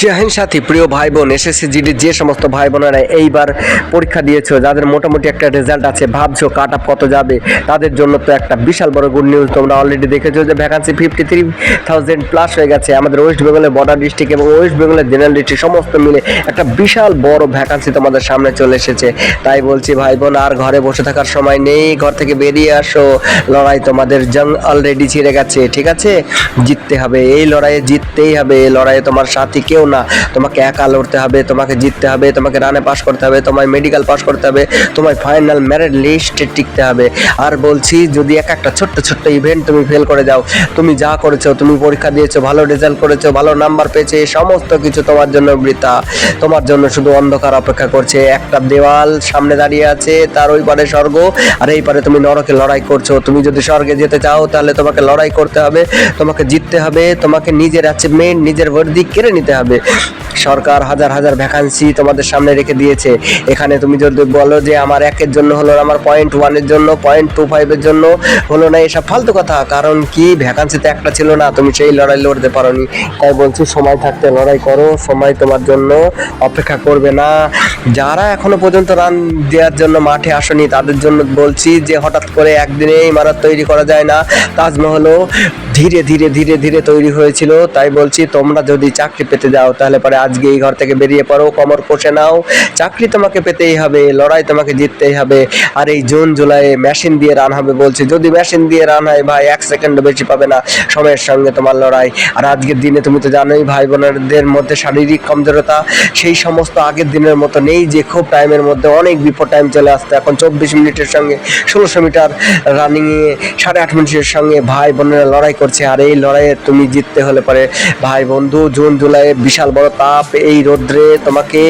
জয় সাথী, প্রিয় ভাই বোন এসএসসি জিডির যে সমস্ত ভাই বোনেরা এইবার পরীক্ষা দিয়েছ, যাদের মোটামুটি একটা রেজাল্ট আছে, ভাবছ কাট কত যাবে, তাদের জন্য তো একটা বিশাল বড় গুড নিউজ তোমরা অলরেডি দেখেছ যে vacancy fifty three thousand plus হয়ে গেছে। আমাদের ওয়েস্ট বেঙ্গলের বর্ডার ডিস্ট্রিক্ট এবং ওয়েস্ট বেঙ্গলের জেনারেল ডিস্ট্রিক্ট সমস্ত মিলে একটা বিশাল বড় ভ্যাকান্সি তোমাদের সামনে চলে এসেছে। তাই বলছি ভাই বোন আর ঘরে বসে থাকার সময় নেই, ঘর থেকে বেরিয়ে আসো। লড়াই তোমাদের জং অলরেডি ছিঁড়ে গেছে, ঠিক আছে? জিততে হবে, এই লড়াইয়ে জিততেই হবে, এই লড়াইয়ে তোমার সাথী কেউ না। তোমাকে একা লড়তে হবে, তোমাকে জিততে হবে, তোমাকে রানে পাস করতে হবে, তোমায় মেডিকেল পাস করতে হবে, তোমায় ফাইনাল মেরিট লিস্টে টিকতে হবে। আর বলছি, যদি এক একটা ছোট্ট ছোট্ট ইভেন্ট তুমি ফেল করে যাও, তুমি যা করেছ, তুমি পরীক্ষা দিয়েছ, ভালো রেজাল্ট করেছ, ভালো নাম্বার পেয়েছে, এই সমস্ত কিছু তোমার জন্য বৃথা। তোমার জন্য শুধু অন্ধকার অপেক্ষা করছে। একটা দেওয়াল সামনে দাঁড়িয়ে আছে, তার ওই পারে স্বর্গ, আর এই পারে তুমি নরকে লড়াই করছ। তুমি যদি স্বর্গে যেতে চাও, তাহলে তোমাকে লড়াই করতে হবে, তোমাকে জিততে হবে, তোমাকে নিজের অ্যাচিভমেন্ট নিজের বর্দি কেড়ে নিতে হবে। туди. সরকার হাজার হাজার ভ্যাকান্সি তোমাদের সামনে রেখে দিয়েছে। এখানে তুমি যদি বলো যে আমার একের জন্য হলো আমার পয়েন্ট ওয়ানের জন্য পয়েন্ট টু ফাইভের জন্য হলো না, এসব ফালতু কথা। কারণ কি? ভ্যাকান্সিতে একটা ছিল না, তুমি সেই লড়াই লড়তে পারোনি। তাই বলছি, সময় থাকতে লড়াই করো, সময় তোমার জন্য অপেক্ষা করবে না। যারা এখনও পর্যন্ত রান দেওয়ার জন্য মাঠে আসেনি, তাদের জন্য বলছি যে হঠাৎ করে একদিনে ইমারত তৈরি করা যায় না। তাজমহলও ধীরে ধীরে ধীরে ধীরে তৈরি হয়েছিল। তাই বলছি, তোমরা যদি চাকরি পেতে যাও, তাহলে পরে আজকে এই ঘর থেকে বেরিয়ে পড়ো, কমর কষে নাও। চাকরি তোমাকে পেতেই হবে, লড়াই তোমাকে জিততেই হবে। আর এই জুন, জুলাই মেশিন দিয়ে রান হবে বলছি। যদি মেশিন দিয়ে রান হয় ভাই, এক সেকেন্ড বেশি পাবে না সময়ের সঙ্গে তোমার লড়াই। আর আজকের দিনে তুমি তো জানোই ভাই বোনেদের মধ্যে শারীরিক কমজোরতা, সেই সমস্ত আগের দিনের মতো নেই যে খুব টাইমের মধ্যে অনেক বিফোর টাইম চলে আসতো। এখন চব্বিশ মিনিটের সঙ্গে ষোলোশো মিটার রানিংয়ে সাড়ে আট মিনিটের সঙ্গে ভাই বোনেরা লড়াই করছে, আর এই লড়াইয়ে তুমি জিততে হলে পরে ভাই বন্ধু, জুন জুলাইয়ে বিশাল বড় তাপ, এই রোদ্রে তোমাকে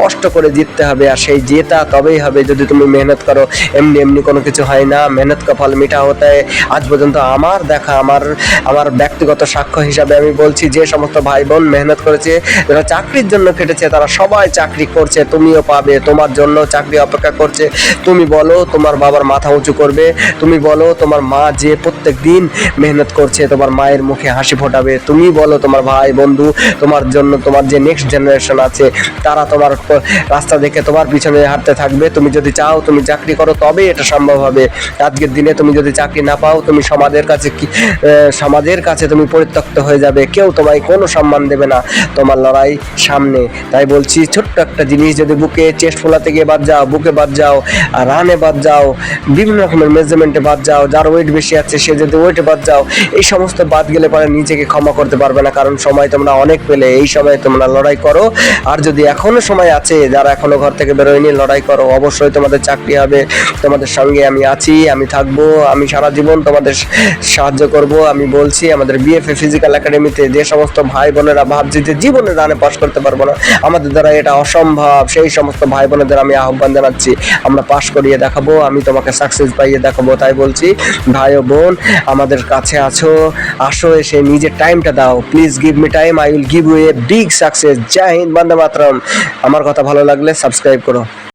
কষ্ট করে জিততে হবে, আর সেই জেতা তবেই হবে যদি তুমি মেহনত করো। এমনি এমনি কোনো কিছু হয় না, মেহনত কা মিঠা হতে আজ পর্যন্ত আমার দেখা, আমার আমার ব্যক্তিগত সাক্ষ্য হিসাবে আমি বলছি, যে সমস্ত ভাই বোন মেহনত করেছে, যারা চাকরির জন্য খেটেছে, তারা সবাই চাকরি করছে, তুমিও পাবে, তোমার জন্য চাকরি অপেক্ষা করছে, তুমি বলো তোমার বাবার মাথা উঁচু করবে, তুমি বলো তোমার মা যে প্রত্যেক দিন মেহনত করছে, তোমার মায়ের মুখে হাসি ফোটাবে। তুমি বলো, তোমার ভাই, বন্ধু, তোমার জন্য তোমার যে নেক্সট জেনারেশন আছে, তারা তোমার রাস্তা দেখে তোমার পিছনে হাঁটতে থাকবে। তুমি যদি চাও, তুমি চাকরি করো, তবেই এটা সম্ভব হবে। আজকের দিনে তুমি যদি চাকরি না পাও, তুমি সমাজের কাছে কি সমাজের কাছে তুমি পরিত্যক্ত হয়ে যাবে। কেউ তোমায় কোনো সম্মান দেবে না। তোমার লড়াই সামনে। তাই বলছি, ছোট্ট একটা জিনিস যদি বুকে চেস্ট ফোলাতে গিয়ে বাদ যাও, বুকে বাদ যাও রানে বাদ যাও, বিভিন্ন রকমের মেজারমেন্টে বাদ যাও, যার ওয়েট বেশি আছে, সে যদি ওয়েটে বাদ যাও, এই সমস্ত বাদ গেলে পরে নিজেকে ক্ষমা করতে পারবে না। কারণ সময় তোমরা অনেক পেলে, এই সময় তোমরা লড়াই করো। আর যদি এখনও সময় আছে, যারা এখনও ঘর থেকে বেরোয়নি, লড়াই করো। অবশ্যই তোমাদের চাকরি হবে, তোমাদের সঙ্গে আমি আছি, আমি থাকব, আমি সারা জীবন তোমাদের সাহায্য করব। আমি বলছি, আমাদের বিএফএ ফিজিক্যাল একাডেমিতে যে সমস্ত ভাই বোনেরা ভাবছি যে জীবনে রানে পাস করতে পারব না, আমাদের দ্বারা এটা অসম্ভব। সেই সমস্ত ভাই বোনেদের আমি আহ্বান জানাচ্ছি, আমরা পাশ করিয়ে দেখাবো, আমি তোমাকে সাকসেস পাইয়ে দেখাবো। তাই বলছি ভাই ও বোন, আমাদের কাছে আছো। আসো, এসে নিজের টাইমটা দাও। Please give me time I will give you a big success জয় হিন্দ, বন্দে মাতরম। আমার কথা ভালো লাগলে সাবস্ক্রাইব করো।